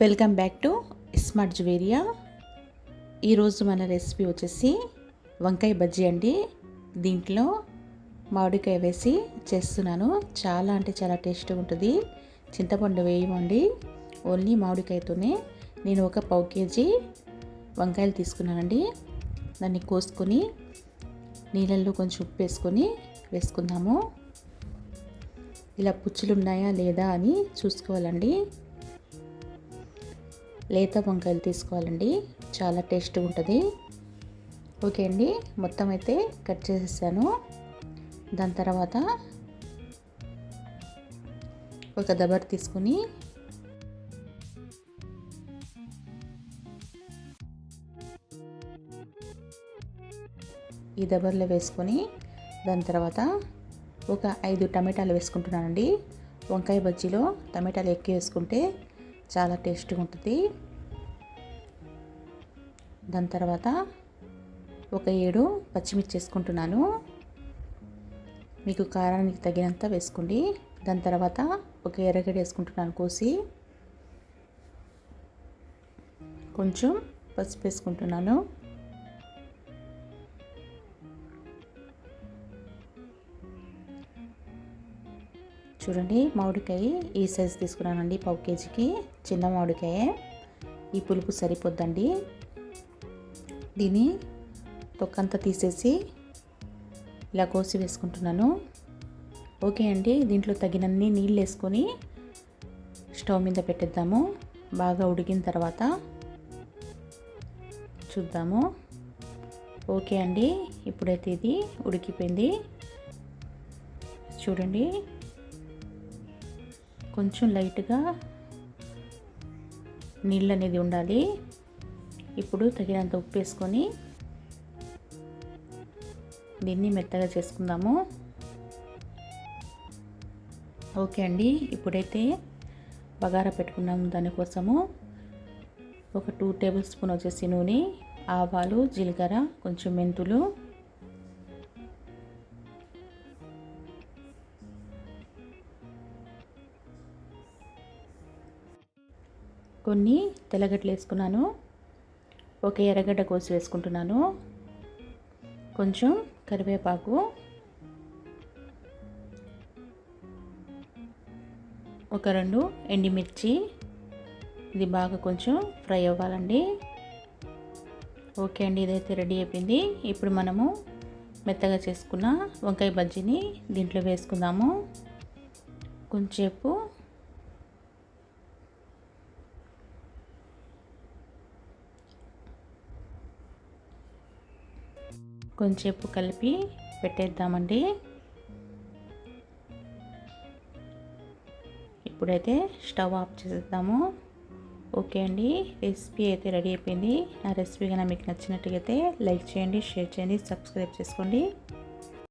Welcome back to smart Juveria ఈరోజు మన recipe వచ్చేసి వంకాయ బజ్జీ అండి. దీంట్లో మామిడికాయ వేసి చేస్తున్నాను. చాలా అంటే చాలా టేస్ట్గా ఉంటుంది. చింతపండు వేయమండి. ఓన్లీ మామిడికాయతోనే నేను ఒక పావు కేజీ వంకాయలు తీసుకున్నానండి. దాన్ని కోసుకొని నీళ్ళల్లో కొంచెం ఉప్పు వేసుకొని వేసుకుందాము. ఇలా పుచ్చులు ఉన్నాయా లేదా అని చూసుకోవాలండి. లేత వంకాయలు తీసుకోవాలండి. చాలా టేస్ట్గా ఉంటుంది. ఓకే అండి మొత్తం అయితే కట్ చేసేసాను. దాని తర్వాత ఒక దబర్ తీసుకొని ఈ దబర్లో వేసుకొని దాని తర్వాత ఒక ఐదు టమాటాలు వేసుకుంటున్నానండి. వంకాయ బజ్జీలో టమాటాలు ఎక్కువ వేసుకుంటే చాలా టేస్ట్గా ఉంటుంది. దాని తర్వాత ఒక ఏడు పచ్చిమిర్చి వేసుకుంటున్నాను. మీకు కారానికి తగినంత వేసుకోండి. దాని తర్వాత ఒక ఎర్రగడ్డ వేసుకుంటున్నాను కోసి. కొంచెం పసుపు వేసుకుంటున్నాను. చూడండి మామిడికాయ ఈ సైజు తీసుకున్నానండి పావు కేజీకి. చిన్న మామిడికాయ. ఈ పులుపు సరిపోద్దండి. దీన్ని తొక్కంతా తీసేసి ఇలా కోసి వేసుకుంటున్నాను. ఓకే అండి దీంట్లో తగినన్ని నీళ్ళు వేసుకొని స్టవ్ మీద పెట్టేద్దాము. బాగా ఉడికిన తర్వాత చూద్దాము. ఓకే అండి ఇప్పుడైతే ఇది ఉడికిపోయింది. చూడండి కొంచెం లైట్గా నీళ్ళు అనేది ఉండాలి. ఇప్పుడు తగినంత ఉప్పు వేసుకొని దీన్ని మెత్తగా చేసుకుందాము. ఓకే అండి ఇప్పుడైతే బగారా పెట్టుకున్నాము దానికోసము. ఒక టూ టేబుల్ స్పూన్ వచ్చేసి నూనె ఆవాలు జీలకర్ర కొంచెం మెంతులు. కొన్ని తెల్లగడ్డలు వేసుకున్నాను. ఒక ఎర్రగడ్డ కోసి వేసుకుంటున్నాను. కొంచెం కరివేపాకు. ఒక రెండు ఎండిమిర్చి. ఇది బాగా కొంచెం ఫ్రై అవ్వాలండి. ఓకే అండి ఇదైతే రెడీ అయిపోయింది. ఇప్పుడు మనము మెత్తగా చేసుకున్న వంకాయ బజ్జీని దీంట్లో వేసుకుందాము. కొంచెంసేపు కొంచెంసేపు కలిపి పెట్టేద్దామండి. ఇప్పుడైతే స్టవ్ ఆఫ్ చేసేద్దాము. ఓకే అండి రెసిపీ అయితే రెడీ అయిపోయింది. నా రెసిపీ కనుక మీకు నచ్చినట్టుగైతే లైక్ చేయండి షేర్ చేయండి సబ్స్క్రైబ్ చేసుకోండి.